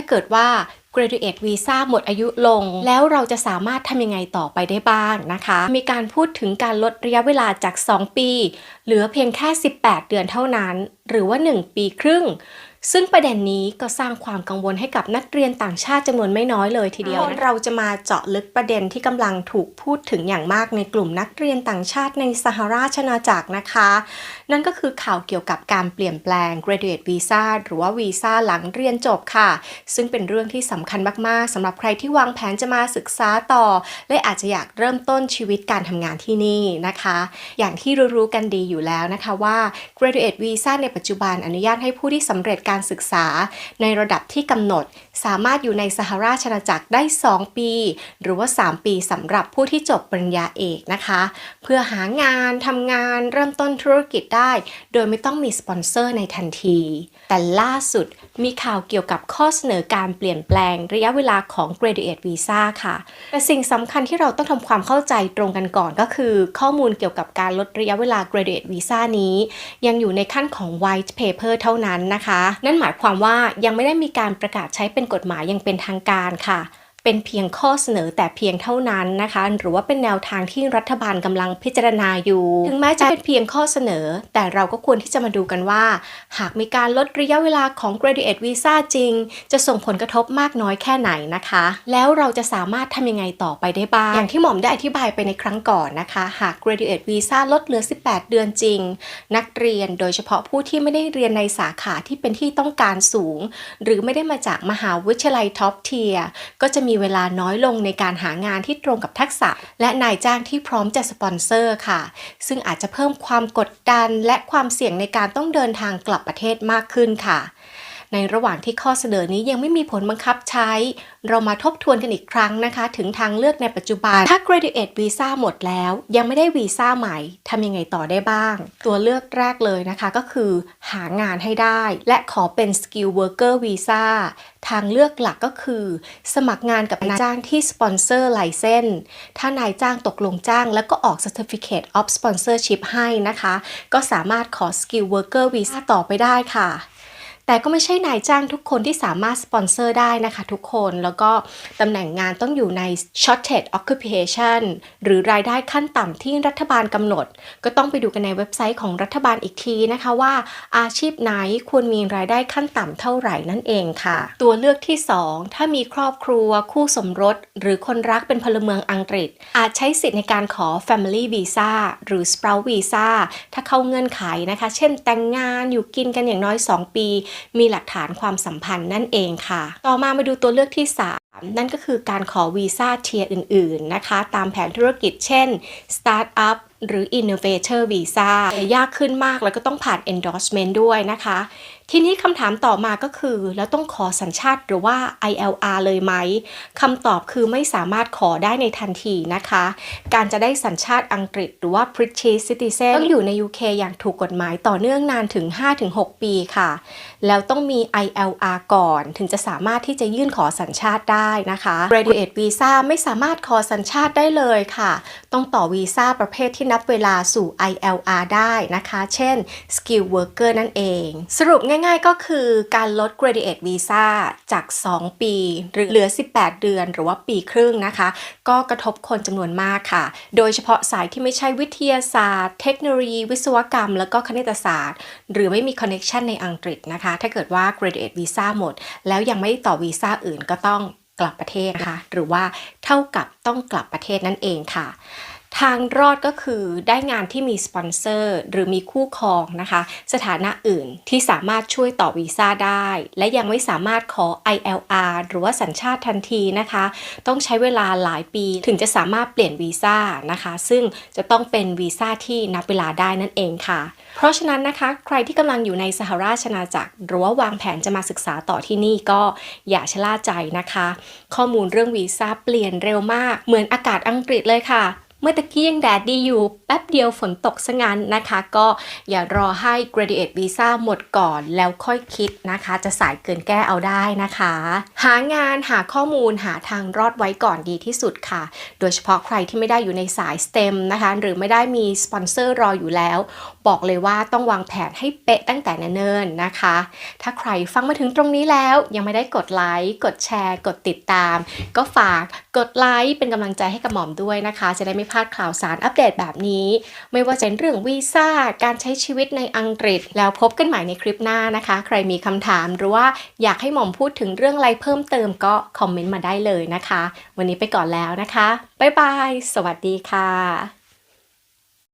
ถ้าเกิดว่า graduate visa หมดอายุลง แล้วเราจะสามารถทำยังไงต่อไปได้บ้างนะคะ มีการพูดถึงการลดระยะเวลาจาก 2 ปี เหลือเพียงแค่ 18 เดือนเท่านั้น หรือว่า 1 ปีครึ่ง ซึ่งประเด็นนี้ก็สร้างความกังวลให้กับนักเรียนต่างชาติจำนวนไม่น้อยเลยทีเดียว เราจะมาเจาะลึกประเด็นที่กำลังถูกพูดถึงอย่างมากในกลุ่มนักเรียนต่างชาติในสหราชอาณาจักรนะคะ นั่นก็คือข่าวเกี่ยวกับการเปลี่ยนแปลง graduate visa หรือว่าวีซ่าหลังเรียนจบค่ะ ซึ่งเป็นเรื่องที่สำคัญมากๆสำหรับใครที่วางแผนจะมาศึกษาต่อ และอาจจะอยากเริ่มต้นชีวิตการทำงานที่นี่นะคะ อย่างที่รู้ๆกันดีอยู่แล้วนะคะว่า graduate visa ในปัจจุบันอนุญาตให้ผู้ที่สำเร็จการศึกษา ในระดับที่กำหนด สามารถอยู่ในสหราชอาณาจักรได้ 2 ปี หรือว่า 3 ปีสำหรับผู้ที่จบปริญญาเอกนะคะ เพื่อหางานทำงานเริ่มต้นธุรกิจได้ โดยไม่ต้องมีสปอนเซอร์ในทันที แต่ล่าสุดมีข่าวเกี่ยวกับข้อเสนอการเปลี่ยนแปลงระยะเวลาของ graduate visa ค่ะ แต่สิ่งสำคัญที่เราต้องทำความเข้าใจตรงกันก่อนก็คือ ข้อมูลเกี่ยวกับการลดระยะเวลา graduate visa นี้ ยังอยู่ในขั้นของ white paper เท่านั้นนะคะนั่นหมายความว่ายังไม่ได้มีการประกาศใช้เป็นกฎหมายอย่างเป็นทางการค่ะ เป็นเพียงข้อเสนอแต่เพียงเท่านั้นนะคะ หรือว่าเป็นแนวทางที่รัฐบาลกำลังพิจารณาอยู่ ถึงแม้จะเป็นเพียงข้อเสนอ แต่เราก็ควรที่จะมาดูกันว่า หากมีการลดระยะเวลาของ graduate visa จริง จะส่งผลกระทบมากน้อยแค่ไหนนะคะ แล้วเราจะสามารถทำยังไงต่อไปได้บ้าง อย่างที่หม่อมได้อธิบายไปในครั้งก่อนนะคะ หาก graduate visa ลดเหลือ 18 เดือนจริง นักเรียนโดยเฉพาะผู้ที่ไม่ได้เรียนในสาขาที่เป็นที่ต้องการสูง หรือไม่ได้มาจากมหาวิทยาลัยท็อปเทียก็จะมีเวลาน้อยลงในการหางานที่ตรงกับทักษะ และนายจ้างที่พร้อมจะสปอนเซอร์ค่ะ ซึ่งอาจจะเพิ่มความกดดันและความเสี่ยงในการต้องเดินทางกลับประเทศมากขึ้นค่ะ ในระหว่างที่ข้อเสนอนี้ยังไม่มีผลบังคับใช้ เรามาทบทวนกันอีกครั้งนะคะ ถึงทางเลือกในปัจจุบัน ถ้า graduate visa หมดแล้ว ยังไม่ได้วีซ่าใหม่ทำยังไงต่อได้บ้าง ตัวเลือกแรกเลยนะคะก็คือ หางานให้ได้ และขอเป็น skill worker visa ทางเลือกหลักก็คือ สมัครงานกับนายจ้างที่สปอนเซอร์ไลเซนถ้านายจ้างตกลงจ้าง แล้วก็ออก certificate of sponsorship ให้นะคะ ก็สามารถขอ skill worker visa ต่อไปได้ค่ะ แต่ก็ไม่ใช่นายจ้างทุกคนที่สามารถสปอนเซอร์ได้นะคะทุกคนแล้วก็ตำแหน่งงานต้องอยู่ใน shortage occupation หรือรายได้ขั้นต่ำที่รัฐบาลกำหนด ก็ต้องไปดูกันในเว็บไซต์ของรัฐบาลอีกทีนะคะว่า อาชีพไหนควรมีรายได้ขั้นต่ำเท่าไหร่นั่นเองค่ะ ตัวเลือกที่ 2 ถ้ามีครอบครัวคู่สมรส หรือคนรักเป็นพลเมืองอังกฤษ อาจใช้สิทธิ์ในการขอ family visa หรือ spouse visa ถ้าเข้าเงื่อนไขนะคะ เช่นแต่งงานอยู่กินกันอย่างน้อย 2 ปีมีหลักฐานความสัมพันธ์นั่นเองค่ะ ต่อมามาดูตัวเลือกที่ 3นั่นก็คือการขอวีซ่าเทียร์อื่น ๆ นะคะ ตามแผนธุรกิจเช่น Startup หรือ Innovator Visa ยากขึ้นมากแล้วก็ต้องผ่าน endorsement ด้วยนะคะ ทีนี้คำถามต่อมาก็คือ แล้วต้องขอสัญชาติหรือว่า ILR เลยไหมคำตอบคือไม่สามารถขอได้ในทันทีนะคะ การจะได้สัญชาติอังกฤษหรือว่า British Citizen ต้องอยู่ใน UK อย่างถูกกฎหมายต่อเนื่องนานถึง 5-6 ปีค่ะ แล้วต้องมี ILR ก่อนถึงจะสามารถที่จะยื่นขอสัญชาติได้นะคะ Graduate Visa ไม่สามารถขอสัญชาติได้เลยค่ะ ต้องต่อวีซ่าประเภทที่นับเวลาสู่ ILR ได้นะคะ เช่น Skill Worker นั่นเอง สรุปง่ายๆก็คือการลด Graduate Visa จาก 2 ปี หรือเหลือ 18 เดือน หรือว่าปีครึ่งนะคะ ก็กระทบคนจำนวนมากค่ะ โดยเฉพาะสายที่ไม่ใช่วิทยาศาสตร์ เทคโนโลยี วิศวกรรม แล้วก็คณิตศาสตร์ หรือไม่มีคอนเน c ชันในอังกฤษนะคะ ถ้าเกิดว่า Graduate Visa หมด แล้วยังไม่ต่อวีซ่าอื่นก็ต้องกลับประเทศนะคะ หรือว่าเท่ากับต้องกลับประเทศนั่นเองค่ะ ทางรอดก็คือได้งานที่มีสปอนเซอร์ หรือมีคู่ครองนะคะ สถานะอื่นที่สามารถช่วยต่อวีซ่าได้ และยังไม่สามารถขอ ILR หรือว่าสัญชาติทันทีนะคะ ต้องใช้เวลาหลายปีถึงจะสามารถเปลี่ยนวีซ่านะคะ ซึ่งจะต้องเป็นวีซ่าที่นับเวลาได้นั่นเองค่ะ เพราะฉะนั้นนะคะใครที่กำลังอยู่ในสหราชอาณาจักรหรือว่าวางแผนจะมาศึกษาต่อที่นี่ก็อย่าชะล่าใจนะคะ ข้อมูลเรื่องวีซ่าเปลี่ยนเร็วมาก เหมือนอากาศอังกฤษเลยค่ะ เมื่อตะกี้ยังแดดดีอยู่ แป๊บเดียวฝนตกซะงันนะคะ ก็อย่ารอให้ graduate visa หมดก่อนแล้วค่อยคิดนะคะ จะสายเกินแก้เอาได้นะคะ หางานหาข้อมูลหาทางรอดไว้ก่อนดีที่สุดค่ะ โดยเฉพาะใครที่ไม่ได้อยู่ในสาย STEM นะคะ หรือไม่ได้มีสปอนเซอร์รออยู่แล้ว บอกเลยว่าต้องวางแผนให้เป๊ะตั้งแต่เนิ่นๆนะคะ ถ้าใครฟังมาถึงตรงนี้แล้วยังไม่ได้กดไลค์กดแชร์ กดติดตาม ก็ฝากกดไลค์เป็นกำลังใจให้กับหม่อมด้วยนะคะ จะได้ไม่พลาดข่าวสารอัปเดตแบบนี้ ไม่ว่าจะเป็นเรื่องวีซ่าการใช้ชีวิตในอังกฤษ แล้วพบกันใหม่ในคลิปหน้านะคะ ใครมีคำถามหรือว่าอยากให้หม่อมพูดถึงเรื่องอะไรเพิ่มเติมก็คอมเมนต์มาได้เลยนะคะ วันนี้ไปก่อนแล้วนะคะบ๊ายบาย สวัสดีค่ะ